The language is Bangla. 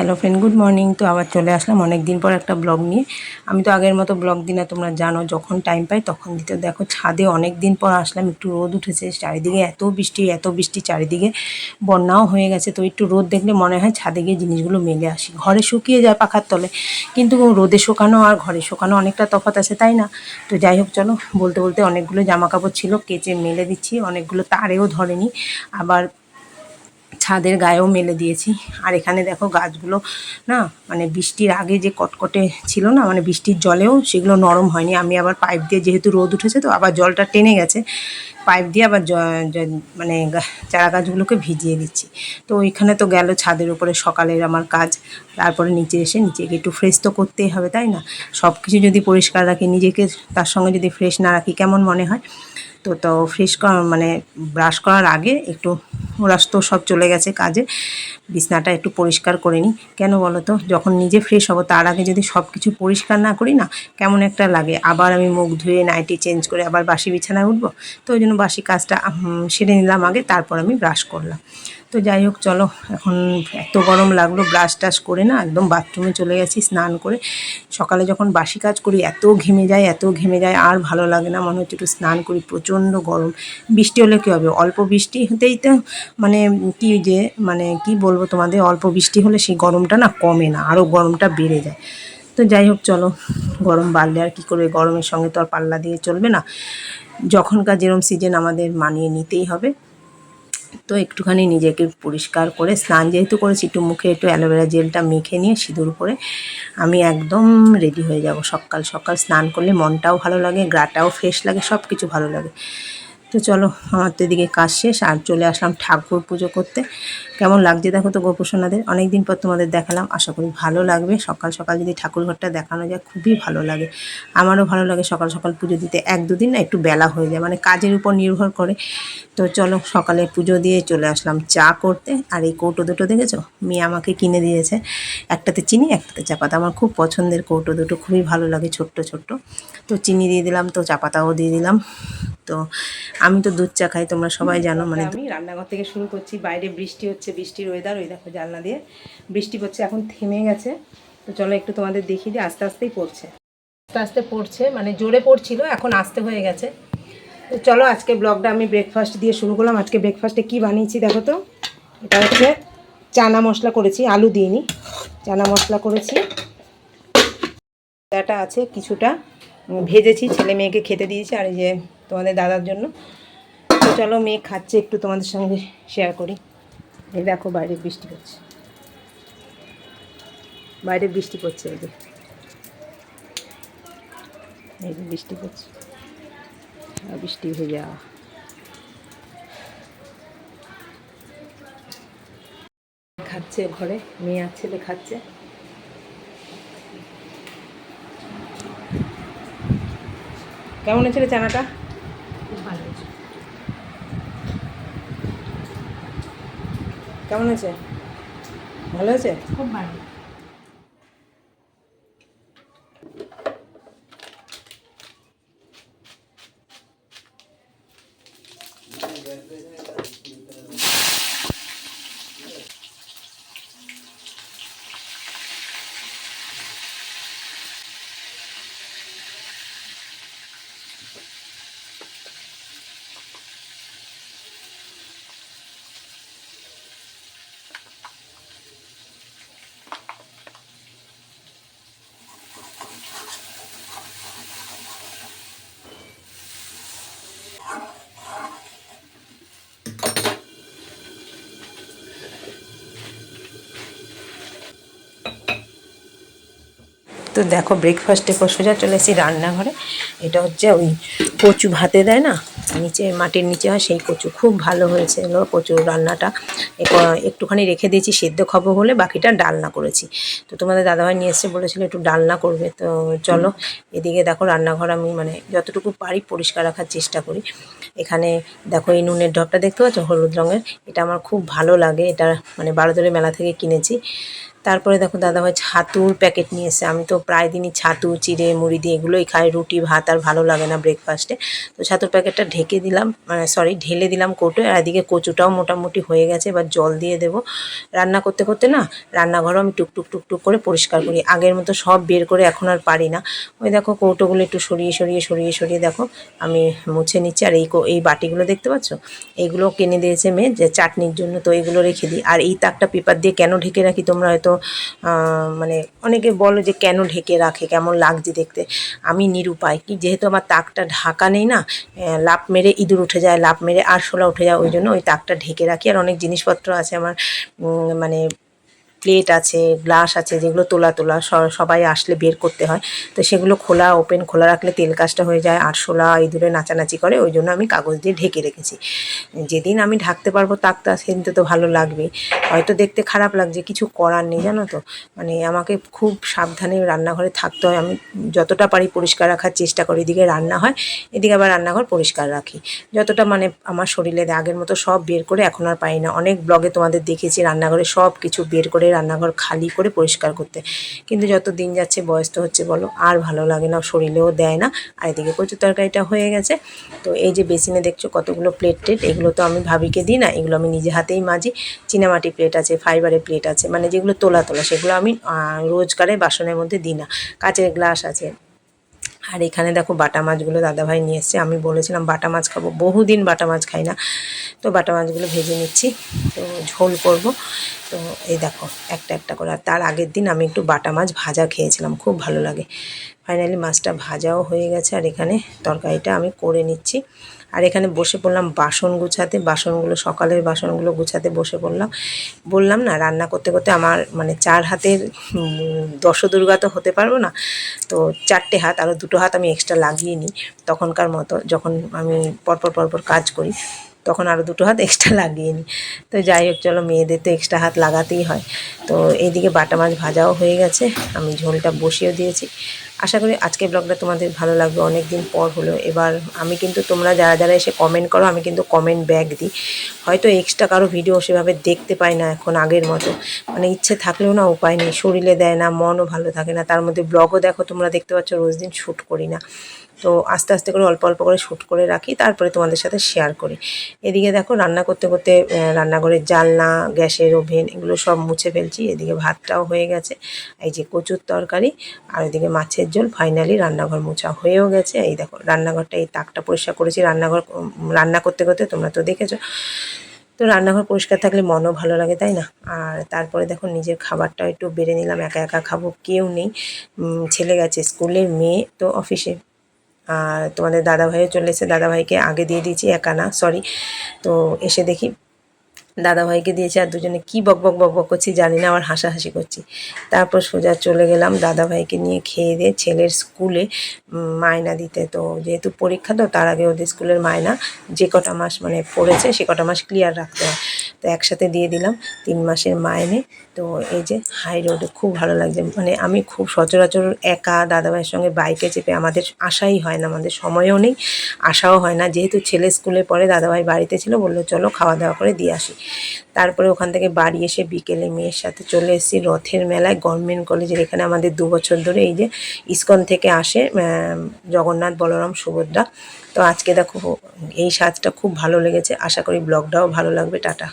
Hello friend, good morning. তো আবার চলে আসলাম অনেক দিন পর একটা ব্লগ নিয়ে। আমি তো আগের মতো ব্লগ দিই না, তোমরা জানো, যখন টাইম পাই তখন দিতে। দেখো, ছাদে অনেক দিন পর আসলাম, একটু রোদ উঠেছে, চারিদিকে এত বৃষ্টি এত বৃষ্টি, চারিদিকে বন্যাও হয়ে গেছে। তো একটু রোদ দেখলে মনে হয় ছাদে গিয়ে জিনিসগুলো মেলে আসি। ঘরে শুকিয়ে যায় পাখার তলে, কিন্তু রোদে শুকানো আর ঘরে শুকানো অনেকটা তফাৎ আছে, তাই না? তো যাই হোক, চলো, বলতে বলতে অনেকগুলো জামা কাপড় ছিল, কেচে মেলে দিচ্ছি, অনেকগুলো তারেও ধরেনি। আবার ছাদের গায়েও মেলে দিয়েছি। আর এখানে দেখো গাছগুলো, না মানে বৃষ্টির আগে যে কটকটে ছিল না মানে বৃষ্টির জলেও সেগুলো নরম হয়নি। আমি আবার পাইপ দিয়ে যেহেতু রোদ উঠেছে তো আবার জলটা টেনে গেছে। পাইপ দিয়ে আবার মানে চারা গাছগুলোকে ভিজিয়ে দিচ্ছি। তো ওইখানে তো গেল ছাদের উপরে সকালের আমার কাজ। তারপরে নিচে এসে নিচেকে একটু ফ্রেশ তো করতেই হবে, তাই না? সব কিছু যদি পরিষ্কার রাখি, নিজেকে তার সঙ্গে যদি ফ্রেশ না রাখি, কেমন মনে হয়? তো তো ফ্রেশ মানে ব্রাশ করার আগে একটু ওরা তো সব চলে গেছে কাজে। বিছনাটা একটু পরিষ্কার করে নিই। কেন বলো তো? যখন নিজে ফ্রেশ হব, তার আগে যদি সব কিছু পরিষ্কার না করি না, কেমন একটা লাগে। আবার আমি মুখ ধুয়ে নাইটি চেঞ্জ করে আবার বাসি বিছানায় উঠবো? তো ওই জন্য বাসি কাজটা সেরে নিলাম আগে, তারপর আমি ব্রাশ করলাম। তো যাই হোক, চলো, এখন এত গরম লাগল ব্রাশ টাশ করে না, একদম বাথরুমে চলে গেছি স্নান করে। সকালে যখন বাসি কাজ করি, এত ঘেমে যায়, এত ঘেমে যায়, আর ভালো লাগে না, মনে হচ্ছে একটু স্নান করি, প্রচণ্ড গরম। বৃষ্টি হলে কী হবে? অল্প বৃষ্টি হতেই তো মানে কি যে মানে কি বলব তোমাদের, অল্প বৃষ্টি হলে সেই গরমটা না কমে না আরও গরমটা বেড়ে যায়। তো যাই হোক, চলো, গরম বাড়লে আর কী করবে? গরমের সঙ্গে তো আর পাল্লা দিয়ে চলবে না। যখনকার যেরম সিজন আমাদের মানিয়ে নিতেই হবে। তো একটুখানি নিজেকে পরিষ্কার করে স্নান যেহেতু করেছি, একটু মুখে একটু অ্যালোভেরা জেলটা মেখে নিয়ে সিঁদুর করে আমি একদম রেডি হয়ে যাব। সকাল সকাল স্নান করলে মনটাও ভালো লাগে গাটাও ফ্রেশ লাগে সব কিছু ভালো লাগে। তো চলো, আমার তো এদিকে কাজ শেষ, আর চলে আসলাম ঠাকুর পুজো করতে। কেমন লাগছে দেখো তো গোপোষণাদের অনেক দিন পর তোমাদের দেখালাম, আশা করি ভালো লাগবে। সকাল সকাল যদি ঠাকুর ঘরটা দেখানো যায়, খুবই ভালো লাগে। আমারও ভালো লাগে সকাল সকাল পুজো দিতে। এক দুদিন না একটু বেলা হয়ে যায় মানে কাজের উপর নির্ভর করে। তো চলো, সকালে পুজো দিয়ে চলে আসলাম চা করতে। আর এই কৌটো দুটো দেখেছ? মেয়ে আমাকে কিনে দিয়েছে। একটাতে চিনি, একটাতে চা পাতা। আমার খুব পছন্দের কৌটো দুটো, খুবই ভালো লাগে ছোট্ট ছোট্ট। তো চিনি দিয়ে দিলাম, তো চা পাতাও দিয়ে দিলাম। তো আমি তো দুধ চা খাই তোমরা সবাই জানো মানে আমি রান্নাঘর থেকে শুরু করছি বাইরে বৃষ্টি হচ্ছে বৃষ্টির ওয়েদার ওই দেখো জানলা দিয়ে বৃষ্টি পড়ছে এখন থেমে গেছে। তো চলো একটু তোমাদের দেখিয়ে দিই আস্তে আস্তেই পড়ছে। আস্তে আস্তে পড়ছে মানে জোরে পড়ছিল এখন আস্তে হয়ে গেছে। তো চলো আজকে ব্লগটা আমি ব্রেকফাস্ট দিয়ে শুরু করলাম। আজকে ব্রেকফাস্টে কি বানিয়েছি দেখো তো? এটা হচ্ছে চানা মশলা করেছি আলু দিইনি চানা মশলা করেছি। এটা আছে কিছুটা ভেজেছি ছেলে মেয়েকে খেতে দিয়েছি আর এই যে তোমাদের দাদার জন্য। তো চলো, মেয়ে খাচ্ছে, একটু তোমাদের সঙ্গে শেয়ার করি। এই দেখো, বাইরে বৃষ্টি পড়ছে। বাইরে বৃষ্টি পড়ছে, এই যে। এই যে বৃষ্টি পড়ছে। বৃষ্টি ভেজা। খাচ্ছে ঘরে, মেয়ে আর ছেলে খাচ্ছে। কেমন হয়েছিল চানাটা ভালো হয়েছে কেমন হয়েছে ভালো হয়েছে খুব ভালো। তো দেখো ব্রেকফাস্টে পর সোজা চলে এসেছি রান্নাঘরে। এটা হচ্ছে ওই কচু ভাতে দেয় না? নিচে, মাটির নিচে হয়, সেই কচু। খুব ভালো হয়েছে এগুলো কচুর রান্নাটা। একটুখানি রেখে দিয়েছি, সেদ্ধ খাব বলে বাকিটা ডালনা করেছি। তো তোমাদের দাদাভাই নিয়ে এসে বলেছিল একটু ডালনা করবে। তো চলো, এদিকে দেখো রান্নাঘর আমি মানে যতটুকু পারি পরিষ্কার রাখার চেষ্টা করি। এখানে দেখো এই নুনের ঢপটা দেখতে পাচ্ছ? হলুদ রঙের। এটা আমার খুব ভালো লাগে। এটা মানে বারোদলের মেলা থেকে কিনেছি। তারপরে দেখো দাদাভাই ছাতুর প্যাকেট নিয়ে এসে আমি তো প্রায় দিনই ছাতু, চিড়ে, মুড়ি দিয়ে এগুলোই খাই। রুটি, ভাত আর ভালো লাগে না ব্রেকফাস্টে তো ছাতুর প্যাকেটটা ঢেকে দিলাম মানে সরি ঢেলে দিলাম কোটো আর এদিকে কচুটাও মোটামুটি হয়ে গেছে। এবার জল দিয়ে দেবো। রান্না করতে করতে না রান্নাঘরও আমি টুকটুক টুকটুক করে পরিষ্কার করি। আগের মতো সব বের করে এখন আর পারি না। ওই দেখো কৌটোগুলো একটু সরিয়ে সরিয়ে সরিয়ে সরিয়ে দেখো আমি মুছে নিচ্ছি। আর এই এই বাটিগুলো দেখতে পাচ্ছ? এইগুলো কিনে দিয়েছে মেয়ে যে চাটনির জন্য। তো এগুলো রেখে দিই। আর এই তাকটা পেপার দিয়ে কেন ঢেকে রাখি তোমরা হয়তো আহ, মানে অনেকে বলো যে কেন ঢেকে রাখে কেমন লাগছে দেখতে। আমি নিরুপায়। কি যেহেতু আমার তাকটা ঢাকা নেই না লাভ মেরে ইঁদুর উঠে যায় লাভ মেরে আরশোলা উঠে যায় ওই জন্য ওই তাকটা ঢেকে রাখি। আর অনেক জিনিসপত্র আছে আমার মানে প্লেট আছে, গ্লাস আছে, যেগুলো তোলা তোলা সবাই আসলে বের করতে হয়। তো সেগুলো খোলা ওপেন খোলা রাখলে তেল কাজটা হয়ে যায়। আরশোলা ইঁদুরে নাচানাচি করে, ওই জন্য আমি কাগজ দিয়ে ঢেকে রেখেছি। যেদিন আমি ঢাকতে পারব তাকটা সেদিন তো ভালো লাগবে। হয়তো দেখতে খারাপ লাগছে, কিছু করার নেই, জানো তো? মানে আমাকে খুব সাবধানে রান্নাঘরে থাকতে হয়। আমি যতটা পারি পরিষ্কার রাখার চেষ্টা করি। এদিকে রান্না হয়, এদিকে আবার রান্নাঘর পরিষ্কার রাখি। যতটা মানে আমার শরীরে আগের মতো সব বের করে এখন আর পাই না। অনেক ব্লগে তোমাদের দেখেছি রান্নাঘরে সব কিছু বের করে রান্নাঘর খালি করে পরিষ্কার করতে। কিন্তু যত দিন যাচ্ছে বয়স তো হচ্ছে বলো, আর ভালো লাগে না, শরীরেও দেয় না। আর এদিকে কচু তরকারিটা হয়ে গেছে। তো এই যে বেসিনে দেখছ কতগুলো প্লেট টেট, এগুলো তো আমি ভাবিকে দিই না, এগুলো আমি নিজে হাতেই মাজি। চীনামাটি প্লেট আছে ফাইবারের প্লেট আছে মানে যেগুলো তোলা তোলা, সেগুলো আমি রোজকারে বাসনের মধ্যে দিই না। কাচের গ্লাস আছে। আর এখানে দেখো বাটা মাছগুলো দাদাভাই নিয়ে এসছে। আমি বলেছিলাম বাটা মাছ খাব। বহুদিন বাটা মাছ খাই না। তো বাটা মাছগুলো ভেজে নিচ্ছি। তো ঝোল করব। তো এই দেখো, একটা একটা করে। আর তার আগের দিন আমি একটু বাটা মাছ ভাজা খেয়েছিলাম, খুব ভালো লাগে। ফাইনালি মাছটা ভাজাও হয়ে গেছে আর এখানে তরকারিটা আমি করে নিচ্ছি। আর এখানে বসে পড়লাম বাসন গুছাতে। বাসনগুলো, সকালের বাসনগুলো গুছাতে বসে পড়লাম। বললাম না, রান্না করতে করতে আমার মানে চার হাতের দশদুর্গা তো হতে পারব না। তো চারটে হাত আরও দুটো হাত আমি এক্সট্রা লাগিয়ে নিই তখনকার মতো। যখন আমি পরপর পরপর কাজ করি তখন আরও দুটো হাত এক্সট্রা লাগিয়ে নিই তো যাই হোক, চলো মেয়েদের তো এক্সট্রা হাত লাগাতেই হয়। তো এইদিকে বাটা মাছ ভাজাও হয়ে গেছে। আমি ঝোলটা বসিয়েও দিয়েছি। আশা করি আজকে ব্লগটা তোমাদের ভালো লাগবে অনেক দিন পর হলো। এবার আমি কিন্তু তোমরা যারা যারা এসে কমেন্ট করো, আমি কিন্তু কমেন্ট ব্যাক দিই। হয়তো এক্সট্রা কারও ভিডিও সেভাবে দেখতে পাই না এখন আগের মতো। মানে ইচ্ছে থাকলেও না উপায় নেই, শরীরে দেয় না, মনও ভালো থাকে না। তার মধ্যে ব্লগও দেখো, তোমরা দেখতে পাচ্ছ রোজ দিন শ্যুট করি না। তো আস্তে আস্তে করে, অল্প অল্প করে শ্যুট করে রাখি, তারপরে তোমাদের সাথে শেয়ার করি। এদিকে দেখো, রান্না করতে করতে রান্নাঘরের জানলা, গ্যাসের ওভেন এগুলো সব মুছে ফেলছি। এদিকে ভাতটাও হয়ে গেছে, এই যে কচুর তরকারি, আর এদিকে মাছের ঝোল ফাইনালি রান্নাঘর মোছা হয়েও গেছে। এই দেখো, রান্নাঘরটা, এই তাকটা পরিষ্কার করেছি। রান্নাঘর রান্না করতে করতে তোমরা তো দেখেছ। তো রান্নাঘর পরিষ্কার থাকলে মনও ভালো লাগে, তাই না? আর তারপরে দেখো, নিজের খাবারটাও একটু বেড়ে নিলাম। একা একা খাব কেউ নেই। ছেলে গেছে স্কুলের মেয়ে তো অফিসে। আর তোমাদের দাদাভাইও চলে এসে দাদাভাইকে আগে দিয়ে দিয়েছি, একা না সরি তো এসে দেখি দাদাভাইকে দিয়েছি আর দুজনে কি বক বক বক বক করছি জানি না, আবার হাসাহাসি করছি। তারপর সোজা চলে গেলাম দাদাভাইকে নিয়ে খেয়ে দিয়ে ছেলের স্কুলে মায়না দিতে। তো যেহেতু পরীক্ষা তো, তার আগে ওদের স্কুলের মায়না যে কটা মাস মানে পড়েছে সে কটা মাস ক্লিয়ার রাখতে হয়। তো একসাথে দিয়ে দিলাম, তিন মাসের মাইনে। তো এই যে হাই রোডে খুব ভালো লাগছে। মানে আমি খুব সচরাচর একা দাদাভাইয়ের সঙ্গে বাইকে চেপে আমাদের আসাই হয় না, আমাদের সময়ও নেই আসাও হয় না। যেহেতু ছেলে স্কুলে পড়ে, দাদাভাই বাড়িতে ছিল, বলল, চলো খাওয়া দাওয়া করে দিয়ে আসি। তারপরে ওখান থেকে বাড়ি এসে বিকেলে মেয়ের সাথে চলে এসেছি রথের মেলায় গভর্নমেন্ট কলেজের এখানে আমাদের দু বছর ধরে এই যে ইস্কন থেকে আসে জগন্নাথ বলরাম সুভদ্রা। তো আজকে দেখো, এই সাজটা খুব ভালো লেগেছে। আশা করি ব্লগটাও ভালো লাগবে। টাটা।